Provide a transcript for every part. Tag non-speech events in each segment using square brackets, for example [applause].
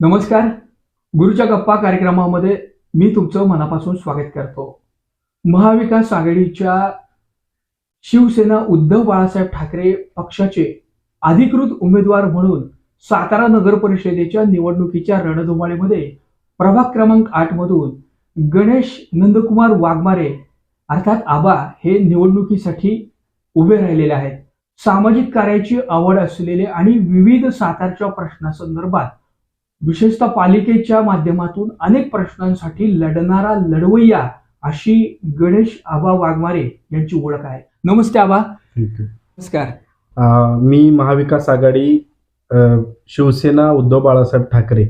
नमस्कार. गुरुच्या गप्पा कार्यक्रमामध्ये मी तुमचं मनापासून स्वागत करतो. महाविकास आघाडीच्या शिवसेना उद्धव बाळासाहेब ठाकरे पक्षाचे अधिकृत उमेदवार म्हणून सातारा नगर परिषदेच्या निवडणुकीच्या रणधुमाळीमध्ये प्रभाग क्रमांक आठ मधून गणेश नंदकुमार वाघमारे अर्थात आबा हे निवडणुकीसाठी उभे राहिलेले आहेत. सामाजिक कार्याची आवड असलेले आणि विविध सातारच्या प्रश्नासंदर्भात विशेषतः पालिकेच्या माध्यमातून अनेक प्रश्नांसाठी लढणारा लढवय्या अशी गणेश आबा वाघमारे यांची ओळख आहे. नमस्ते आबा. नमस्कार. मी महाविकास आघाडी शिवसेना उद्धव बाळासाहेब ठाकरे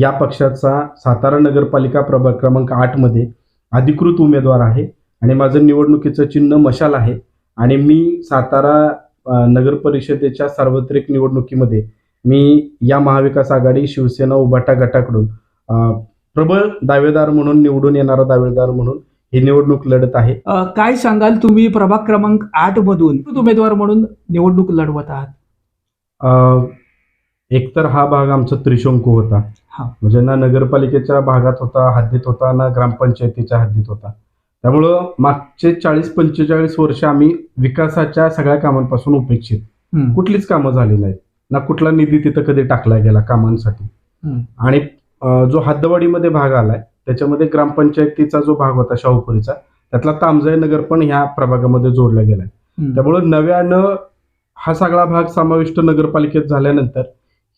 या पक्षाचा सातारा नगरपालिका प्रभाग क्रमांक आठमध्ये अधिकृत उमेदवार आहे आणि माझं निवडणुकीचं चिन्ह मशाल आहे आणि मी सातारा नगर परिषदेच्या सार्वत्रिक निवडणुकीमध्ये मी या महाविकास आघाडी शिवसेना उभाटा गटाकडून प्रबळ दावेदार म्हणून निवडून येणारा दावेदार म्हणून ही निवडणूक लढत आहे. काय सांगाल तुम्ही प्रभाग क्रमांक आठ मधून? उमेदवार म्हणून निवडणूक लढवत आहात. एकतर हा भाग आमचा त्रिशंकू होता. म्हणजे ना नगरपालिकेच्या भागात होता हद्दीत होता ना ग्रामपंचायतीच्या हद्दीत होता. त्यामुळं मागचे चाळीस पंचेचाळीस वर्ष आम्ही विकासाच्या सगळ्या कामांपासून उपेक्षित. कुठलीच कामं झाली नाहीत. ना कुठला निधी तिथं कधी टाकला गेला कामांसाठी. आणि जो हद्दवाडीमध्ये भाग आलाय त्याच्यामध्ये ग्रामपंचायतीचा जो भाग होता शाहूपुरीचा त्यातला तामजाई नगर पण ह्या प्रभागामध्ये जोडला गेलाय. त्यामुळं नव्यानं हा सगळा भाग समाविष्ट नगरपालिकेत झाल्यानंतर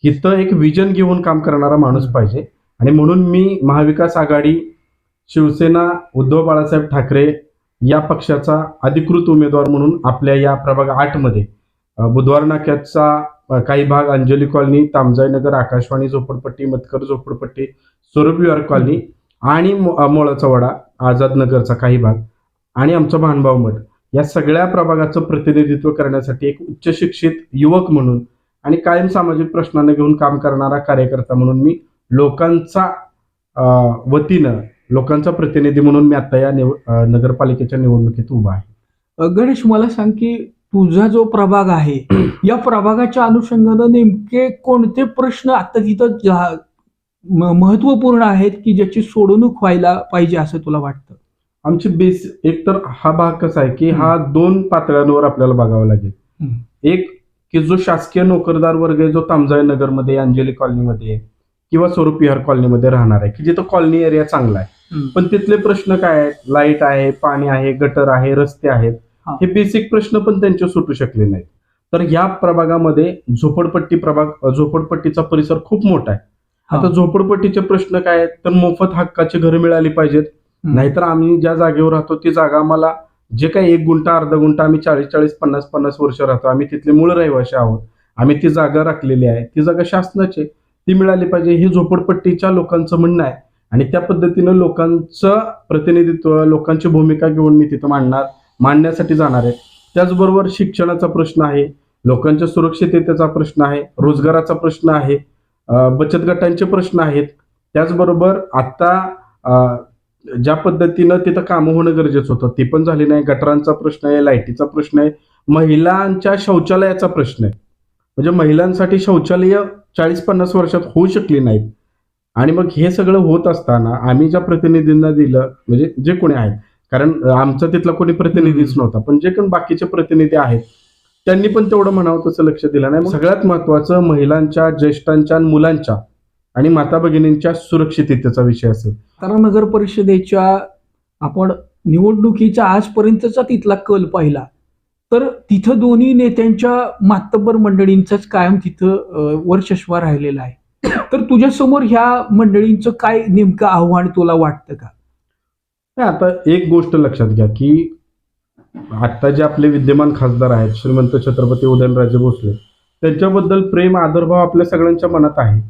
इथं एक विजन घेऊन काम करणारा माणूस पाहिजे आणि म्हणून मी महाविकास आघाडी शिवसेना उद्धव बाळासाहेब ठाकरे या पक्षाचा अधिकृत उमेदवार म्हणून आपल्या या प्रभाग आठमध्ये अ, बुधवार नाक्याचा काही भाग अंजली कॉलनी तामजाई नगर आकाशवाणी झोपडपट्टी मतकर झोपडपट्टी स्वरूप विहार कॉलनी आणि मो- मोळाचा वडा आझाद नगरचा काही भाग आणि आमचा भानभाव मठ. या सगळ्या प्रभागाचं प्रतिनिधित्व करण्यासाठी एक उच्च शिक्षित युवक म्हणून आणि कायम सामाजिक प्रश्नांना घेऊन काम करणारा कार्यकर्ता म्हणून मी लोकांचा वतीनं लोकांचा प्रतिनिधी म्हणून मी आता या निव नगरपालिकेच्या निवडणुकीत उभा आहे. गणेश मला सांग की तुझा जो प्रभाग आहे [clears throat] या प्रभागाच्या अनुषंगानं नेमके कोणते प्रश्न आता तिथं महत्त्वपूर्ण आहेत की ज्याची सोडवणूक व्हायला पाहिजे असं तुला वाटतं? आमची बेस एक तर हा भाग कसा आहे की हा दोन पातळ्यांवर आपल्याला बघावा लागेल. एक की जो शासकीय नोकरदार वर्ग आहे जो तामजाई नगरमध्ये अंजली कॉलनीमध्ये किंवा स्वरूप विहार कॉलनीमध्ये राहणार आहे की जिथं कॉलनी एरिया चांगला आहे. पण तिथले प्रश्न काय आहेत? लाइट आहे पाणी आहे गटर आहे रस्ते आहेत. हा. बेसिक प्रश्न पण त्यांचे सुटू शकले नाहीत. तर या प्रभागामध्ये झोपडपट्टी प्रभाग झोपडपट्टीचा परिसर खूप मोठा आहे. आता झोपडपट्टीचे प्रश्न काय आहेत? तर मोफत हक्काची घरं मिळाली पाहिजेत. नाहीतर आम्ही ज्या जागेवर राहतो ती जागा आम्हाला जे काही एक गुंठा अर्धा गुंठा आम्ही चाळीस चाळीस पन्नास पन्नास वर्ष राहतो. आम्ही तिथले मूळ रहिवासी आहोत. आम्ही ती जागा राखलेली आहे. ती जागा शासनाची. ती मिळाली पाहिजे. हे झोपडपट्टीच्या लोकांचं म्हणणं आहे. आणि त्या पद्धतीनं लोकांचं प्रतिनिधित्व लोकांची भूमिका घेऊन मी तिथं मांडणार. मांडण्यासाठी जाणार आहे. त्याचबरोबर शिक्षणाचा प्रश्न आहे लोकांच्या सुरक्षिततेचा प्रश्न आहे रोजगाराचा प्रश्न आहे बचत गटांचे प्रश्न आहेत. त्याचबरोबर आता ज्या पद्धतीनं तिथं कामं होणं गरजेचं होतं ते पण झाले नाही. गटरांचा प्रश्न आहे लाईटीचा प्रश्न आहे महिलांच्या शौचालयाचा प्रश्न आहे. म्हणजे महिलांसाठी शौचालय चाळीस पन्नास वर्षात होऊ शकली नाहीत. आणि मग हे सगळं होत असताना आम्ही ज्या प्रतिनिधींना दिलं म्हणजे जे कोणी आहेत कारण आमचा तिथला कोणी प्रतिनिधीच नव्हता. पण जे पण बाकीचे प्रतिनिधी आहेत त्यांनी पण तेवढं म्हणावं तसं लक्ष दिलं नाही. सगळ्यात महत्वाचं महिलांच्या ज्येष्ठांच्या मुलांच्या आणि माता भगिनींच्या सुरक्षिततेचा विषय असेल. सातारा नगर परिषदेच्या आपण निवडणुकीच्या आजपर्यंतचा तिथला कल पाहिला तर तिथं दोन्ही नेत्यांच्या मातबर मंडळींचाच कायम तिथं वर्चस्वा वर्चस्व राहिलेला आहे. तर तुझ्यासमोर ह्या मंडळींचं काय नेमकं आव्हान तुला वाटतं का? आता एक गोष्ट लक्षात घ्या की आता जे आपले विद्यमान खासदार आहेत श्रीमंत छत्रपती उदयनराजे भोसले त्यांच्याबद्दल प्रेम आदरभाव आपल्या सगळ्यांच्या मनात आहे.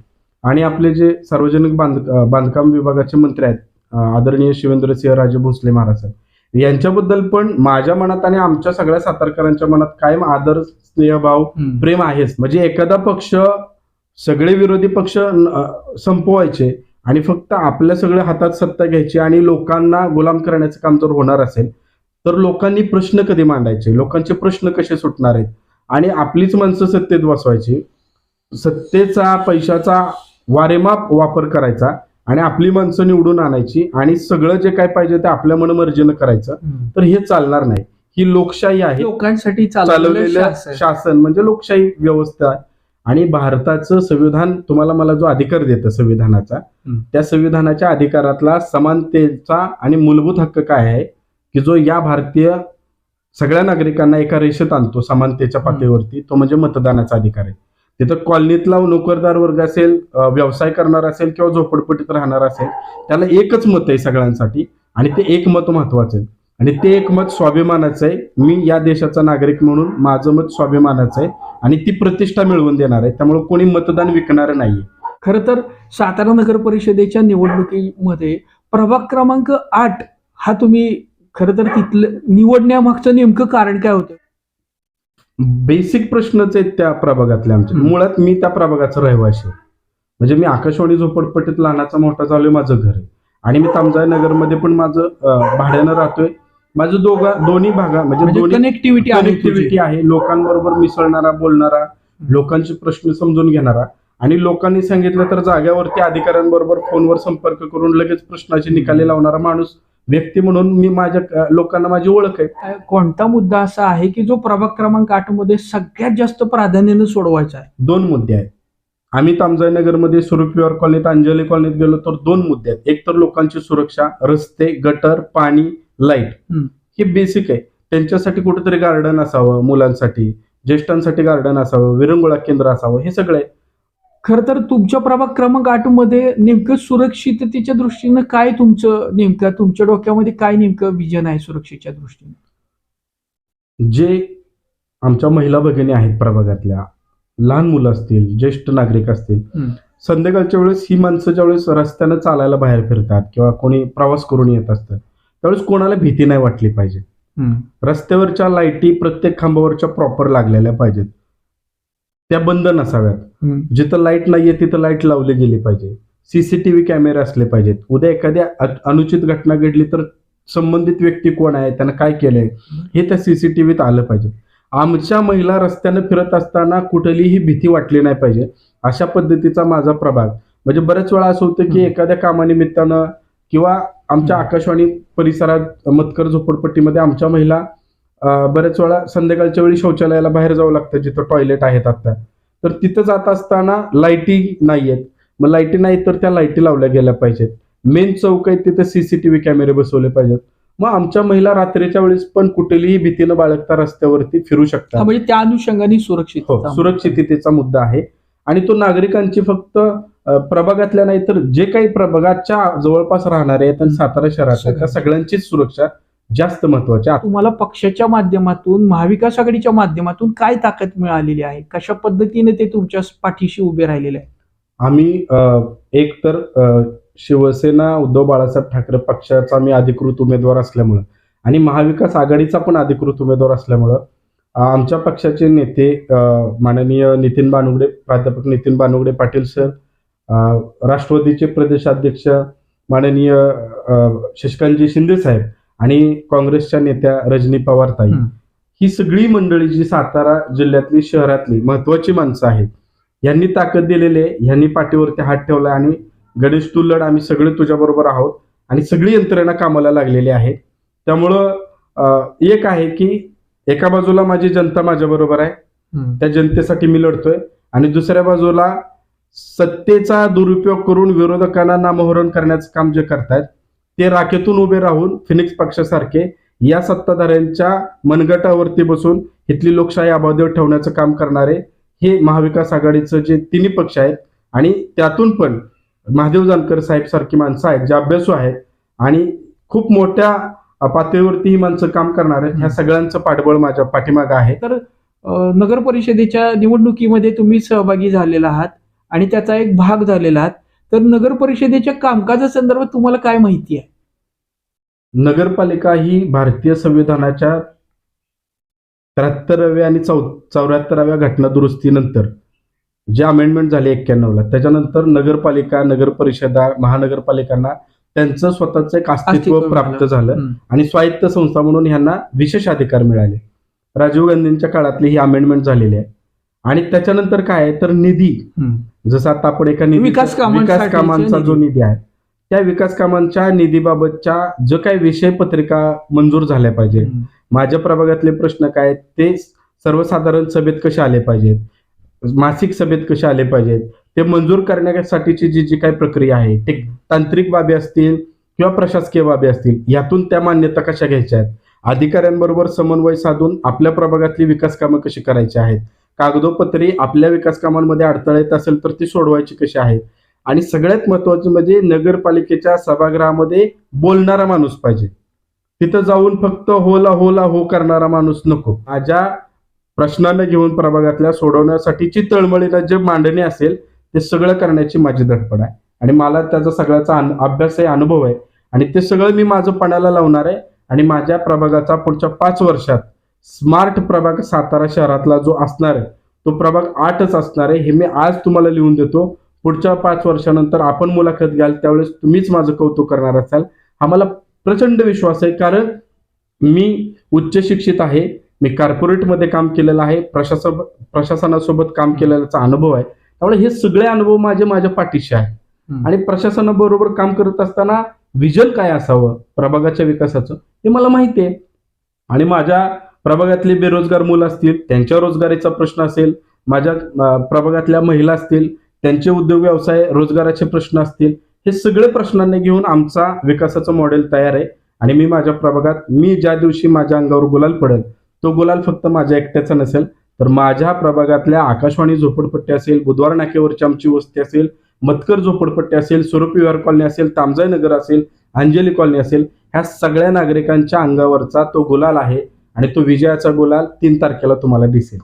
आणि आपले जे सार्वजनिक बांध बांधकाम विभागाचे मंत्री आहेत आदरणीय शिवेंद्रसिंह राजे भोसले महाराज साहेब, यांच्याबद्दल पण माझ्या मनात आणि आमच्या सगळ्या सातारकरांच्या मनात कायम आदर स्नेहभाव प्रेम आहेच. म्हणजे एखादा पक्ष सगळे विरोधी पक्ष संपवायचे आणि फक्त आपल्या सगळ्या हातात सत्ता घ्यायची आणि लोकांना गुलाम करण्याचं काम जर होणार असेल तर लोकांनी प्रश्न कधी मांडायचे? लोकांचे प्रश्न कसे सुटणार आहेत? आणि आपलीच माणसं सत्तेत बसवायची सत्तेचा पैशाचा वारेमाप वापर करायचा आणि आपली माणसं निवडून आणायची आणि सगळं जे काय पाहिजे ते आपल्या मनमर्जीनं करायचं तर हे चालणार नाही. ही लोकशाही आहे. लोकांसाठी चालवलेलं. शासन म्हणजे लोकशाही व्यवस्था आहे. आणि भारताचं संविधान तुम्हाला मला जो अधिकार देतं संविधानाचा. त्या संविधानाच्या अधिकारातला समानतेचा आणि मूलभूत हक्क काय आहे की जो या भारतीय सगळ्या नागरिकांना एका रेषेत आणतो समानतेच्या पातळीवरती तो म्हणजे मतदानाचा अधिकार आहे. तिथं कॉलनीतला नोकरदार वर्ग असेल व्यवसाय करणार असेल किंवा झोपडपट्टीत राहणार असेल त्याला एकच मत आहे सगळ्यांसाठी आणि ते एक मत महत्वाचं आहे. आणि ते एक मत स्वाभिमानाचं आहे. मी या देशाचा नागरिक म्हणून माझं मत स्वाभिमानाचं आहे. आणि ती प्रतिष्ठा मिळवून देणार आहे. त्यामुळे कोणी मतदान विकणार नाहीये. खर तर सातारा नगर परिषदेच्या निवडणुकीमध्ये प्रभाग क्रमांक आठ हा तुम्ही खरं तर तिथलं निवडण्यामागचं नेमकं कारण काय होतं? बेसिक प्रश्नच आहेत त्या प्रभागातले आमचे. मुळात मी त्या प्रभागाचा रहिवाशी. म्हणजे मी आकाशवाणी झोपडपट्टीत लहानाचा मोठा झालोय माझं घर आहे. आणि मी तामजाई नगरमध्ये पण माझं भाड्यानं राहतोय. माझं दोघा दोन्ही भागा म्हणजे म्हणजे कनेक्टिव्हिटी आहे तुझी. कनेक्टिव्हिटी आहे. लोकांबरोबर मिसळणारा बोलणारा लोकांचे प्रश्न समजून घेणारा. आणि लोकांनी सांगितलं तर जाग्यावरती अधिकाऱ्यांबरोबर फोनवर संपर्क करून लगेच प्रश्नाचे निकाली लावणारा माणूस व्यक्ती म्हणून मी माझ्या लोकांना माझी ओळख आहे. कोणता मुद्दा असा आहे की जो प्रभाग क्रमांक आठमध्ये सगळ्यात जास्त प्राधान्यानं सोडवायचा आहे? दोन मुद्दे आहेत. आम्ही तामजाई नगरमध्ये सुरुपिवर कॉलनीत अंजली कॉलनीत गेलो तर दोन मुद्दे आहेत. एक तर लोकांची सुरक्षा रस्ते गटर पाणी लाइट. हे बेसिक आहे त्यांच्यासाठी कुठेतरी गार्डन असावं मुलांसाठी ज्येष्ठांसाठी गार्डन असावं विरंगुळा केंद्र असावं हे सगळं आहे खर तर तुमच्या प्रभाग क्रमांक आठमध्ये नेमकं सुरक्षिततेच्या दृष्टीनं काय तुमचं नेमकं तुमच्या डोक्यामध्ये काय नेमकं विजन आहे सुरक्षेच्या दृष्टीने जे आमच्या महिला भगिनी आहेत प्रभागातल्या लहान मुलं असतील ज्येष्ठ नागरिक असतील. संध्याकाळच्या वेळेस ही माणसं ज्यावेळेस रस्त्यानं चालायला बाहेर फिरतात किंवा कोणी प्रवास करून येत असतं त्यावेळेस कोणाला भीती नाही वाटली पाहिजे. रस्त्यावरच्या लाईटी प्रत्येक खांबावरच्या प्रॉपर लागलेल्या पाहिजेत. त्या बंद नसाव्यात. जिथं लाइट नाहीये तिथं लाइट लावली गेली पाहिजे. सीसीटीव्ही कॅमेरे असले पाहिजेत. उद्या एखाद्या अनुचित घटना घडली तर संबंधित व्यक्ती कोण आहे त्यानं काय केलंय? हे त्या सीसीटीव्हीत आलं पाहिजे. आमच्या महिला रस्त्यानं फिरत असताना कुठलीही भीती वाटली नाही पाहिजे. अशा पद्धतीचा माझा प्रभाग म्हणजे बऱ्याच वेळा असं होतं की. एखाद्या कामानिमित्तानं किंवा आमच्या. आकाशवाणी परिसरात मतकर झोपडपट्टीमध्ये आमच्या महिला बऱ्याच वेळा संध्याकाळच्या वेळी शौचालयाला बाहेर जावं लागतं जिथं टॉयलेट आहेत आता. तर तिथं जात असताना लाईटी नाहीयेत. मग लाईटी नाहीत तर त्या लाईटी लावल्या गेल्या पाहिजेत. मेन चौक आहे तिथे सीसीटीव्ही कॅमेरे बसवले पाहिजेत. मग आमच्या महिला रात्रीच्या वेळेस पण कुठलीही भीतीनं बाळगता रस्त्यावरती फिरू शकतात. म्हणजे त्या अनुषंगाने सुरक्षित हो सुरक्षिततेचा मुद्दा आहे. आणि तो नागरिकांची फक्त प्रभागातल्या नाही तर जे काही प्रभागाच्या जवळपास राहणारे आहेत आणि सातारा शहरात त्या सगळ्यांचीच सुरक्षा जास्त महत्वाची आहे. तुम्हाला पक्षाच्या माध्यमातून महाविकास आघाडीच्या माध्यमातून काय ताकद मिळालेली आहे? कशा पद्धतीने ते तुमच्या पाठीशी उभे राहिलेले आहे आम्ही एक तर शिवसेना उद्धव बाळासाहेब ठाकरे पक्षाचा मी अधिकृत उमेदवार असल्यामुळं आणि महाविकास आघाडीचा पण अधिकृत उमेदवार असल्यामुळं आमच्या पक्षाचे नेते माननीय नितीन बानुगडे प्राध्यापक नितीन बानुगडे पाटील सर राष्ट्रवादीचे प्रदेशाध्यक्ष माननीय शशिकांतजी शिंदे साहेब आणि काँग्रेसच्या नेत्या रजनी पवार ताई. ही सगळी मंडळी जी सातारा जिल्ह्यातली शहरातली महत्वाची माणसं आहेत यांनी ताकद दिलेली आहे यांनी पाठीवरती हात ठेवला आणि गणेश तू लढ आम्ही सगळे तुझ्या बरोबर आहोत आणि सगळी यंत्रणा कामाला लागलेली आहे. त्यामुळं एक आहे की एका बाजूला माझी जनता माझ्या बरोबर आहे त्या जनतेसाठी मी लढतोय आणि दुसऱ्या बाजूला सत्तेचा दुरुपयोग करून विरोधकांना नामोहरण करण्याचं काम जे करतायत ते राखेतून उभे राहून फिनिक्स पक्षासारखे या सत्ताधाऱ्यांच्या मनगटावरती बसून इथली लोकशाही अबाधित ठेवण्याचं काम करणारे हे महाविकास आघाडीचं जे तिन्ही पक्ष आहेत आणि त्यातून पण महादेव जानकर साहेब सारखी माणसं आहेत जे अभ्यासू आहेत आणि खूप मोठ्या पातळीवरती ही माणसं काम करणार आहेत ह्या सगळ्यांचं पाठबळ माझ्या पाठीमागं आहे. तर नगर परिषदेच्या निवडणुकीमध्ये तुम्ही सहभागी झालेला आहात. आणि त्याचा एक भाग झालेला आहात तर नगर परिषदेच्या कामकाजासंदर्भात तुम्हाला काय माहिती आहे नगरपालिका ही भारतीय संविधानाच्या त्र्याहत्तराव्या आणि चौ चौऱ्याहत्तराव्या घटना दुरुस्तीनंतर जे अमेंडमेंट झाले एक्क्याण्णवला त्याच्यानंतर नगरपालिका नगर परिषदा महानगरपालिकांना त्यांचं स्वतःचं एक अस्तित्व प्राप्त. झालं. आणि स्वायत्त संस्था म्हणून ह्यांना विशेष अधिकार मिळाले राजीव गांधींच्या काळातली ही अमेंडमेंट झालेली आहे आणि त्याच्यानंतर काय तर निधी. जसं आता आपण एका निधी विकास विकास कामांचा जो निधी. आहे त्या विकास कामांच्या निधीबाबतच्या जो काही विषय पत्रिका मंजूर झाल्या पाहिजे माझ्या प्रभागातले प्रश्न काय ते सर्वसाधारण सभेत कसे आले पाहिजेत? मासिक सभेत कसे आले पाहिजेत? ते मंजूर करण्यासाठीची जी जी काही प्रक्रिया आहे ते तांत्रिक बाबी असतील किंवा प्रशासकीय बाबी असतील यातून त्या मान्यता कशा घ्यायच्या आहेत? अधिकाऱ्यांबरोबर समन्वय साधून आपल्या प्रभागातली विकास कामं कशी करायची आहेत? कागदोपत्री आपल्या विकास कामांमध्ये अडथळा येत असेल तर ती सोडवायची कशी आहे? आणि सगळ्यात महत्वाचं म्हणजे नगरपालिकेच्या सभागृहामध्ये बोलणारा माणूस पाहिजे. तिथं जाऊन फक्त होला होला हो करणारा माणूस नको. माझ्या प्रश्नांना घेऊन प्रभागातल्या सोडवण्यासाठीची तळमळीला जे मांडणी असेल ते सगळं करण्याची माझी धडपड आहे. आणि मला त्याचा सगळ्याचा अभ्यास आहे अनुभव आहे. आणि ते सगळं मी माझं पणाला लावणार आहे. आणि माझ्या प्रभागाचा पुढच्या पाच वर्षात स्मार्ट प्रभाग सातारा शहरातला जो असणार आहे तो प्रभाग आठच असणार आहे हे मी आज तुम्हाला लिहून देतो. पुढच्या पाच वर्षानंतर आपण मुलाखत घ्याल त्यावेळेस तुम्हीच माझं कौतुक करणार असाल. हा मला प्रचंड विश्वास आहे कारण मी उच्च शिक्षित आहे मी कॉर्पोरेटमध्ये काम केलेलं आहे प्रशासन प्रशासनासोबत काम केलेल्याचा अनुभव आहे. त्यामुळे हे सगळे अनुभव माझे माझ्या पाठीशी आहे आणि प्रशासनाबरोबर काम करत असताना विजन काय असावं? प्रभागाच्या विकासाचं? हे मला माहिती आहे. आणि माझ्या प्रभागातले बेरोजगार मुलं असतील त्यांच्या रोजगारीचा प्रश्न असेल माझ्या प्रभागातल्या महिला असतील त्यांचे उद्योग व्यवसाय रोजगाराचे प्रश्न असतील हे सगळे प्रश्नांनी घेऊन आमचा विकासाचं मॉडेल तयार आहे. आणि मी माझ्या प्रभागात मी ज्या दिवशी माझ्या अंगावर गुलाल पडेल तो गुलाल फक्त माझ्या एकट्याचा नसेल तर माझ्या प्रभागातल्या आकाशवाणी झोपडपट्टी असेल बुधवार नाक्यावरची आमची वस्ती असेल मतकर झोपडपट्टी असेल स्वरूप विहार कॉलनी असेल तामजाई नगर असेल अंजली कॉलनी असेल ह्या सगळ्या नागरिकांच्या अंगावरचा तो गुलाल आहे. आणि तो विजयाचा गुलाल तीन तारखेला तुम्हाला दिसेल.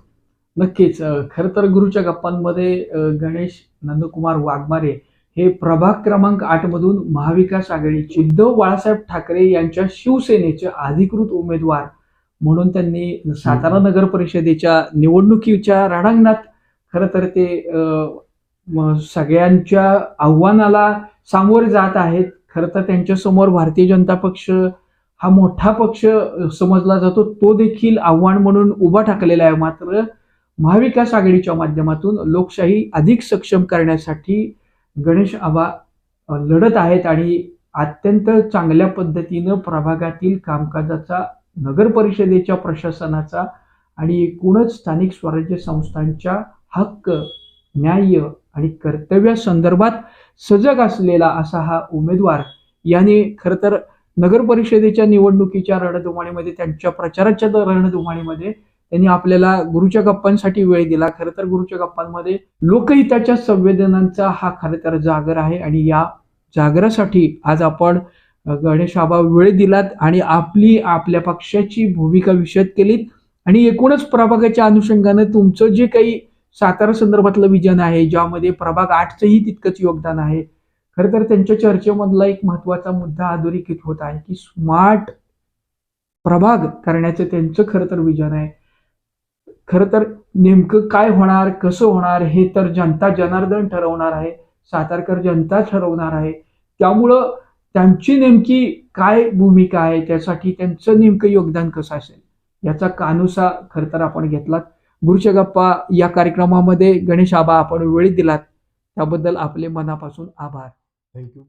नक्कीच खरं तर गुरुच्या गप्पांमध्ये गणेश नंदकुमार वाघमारे हे प्रभाग क्रमांक आठ मधून महाविकास आघाडीचे उद्धव बाळासाहेब ठाकरे यांच्या शिवसेनेचे अधिकृत उमेदवार म्हणून त्यांनी सातारा नगर परिषदेच्या निवडणुकीच्या रणांगणात खरं तर ते सगळ्यांच्या आव्हानाला सामोरे जात आहेत. खरं तर त्यांच्यासमोर भारतीय जनता पक्ष हा मोठा पक्ष समजला जातो तो देखील आव्हान म्हणून उभा टाकलेला आहे. मात्र महाविकास आघाडीच्या माध्यमातून लोकशाही अधिक सक्षम करण्यासाठी गणेश आबा लढत आहेत आणि अत्यंत चांगल्या पद्धतीनं प्रभागातील कामकाजाचा नगर परिषदेच्या प्रशासनाचा आणि एकूणच स्थानिक स्वराज्य संस्थांच्या हक्क न्याय आणि कर्तव्यासंदर्भात सजग असलेला असा हा उमेदवार याने खरं तर नगर परिषदेच्या निवडणुकीच्या रणधुमाळीमध्ये त्यांच्या प्रचाराच्या रणधुमाळीमध्ये त्यांनी आपल्याला गुरुच्या गप्पांसाठी वेळ दिला. खरं तर गुरुच्या गप्पांमध्ये लोकहिताच्या संवेदनांचा हा खरं तर जागर आहे आणि या जागरासाठी आज आपण गणेश आबा वेळ दिलात आणि आपली आपल्या पक्षाची भूमिका विशद केलीत. आणि एकूणच प्रभागाच्या अनुषंगानं तुमचं जे काही सातारा संदर्भातलं विजन आहे ज्यामध्ये प्रभाग आठचंही तितकंच योगदान आहे खरं तर त्यांच्या चर्चेमधला एक महत्त्वाचा मुद्दा अधोरेखित होत आहे की स्मार्ट प्रभाग करण्याचं त्यांचं खरं तर विजन आहे. खरं तर नेमकं काय होणार कसं होणार हे तर जनता जनार्दन ठरवणार आहे सातारकर जनता ठरवणार आहे. त्यामुळं त्यांची नेमकी काय भूमिका आहे त्यासाठी त्यांचं नेमकं योगदान कसं असेल याचा कानुसा खरं तर आपण घेतलात. गुरुशगप्पा या कार्यक्रमामध्ये गणेश आबा आपण वेळ दिलात त्याबद्दल आपले मनापासून आभार. Thank you.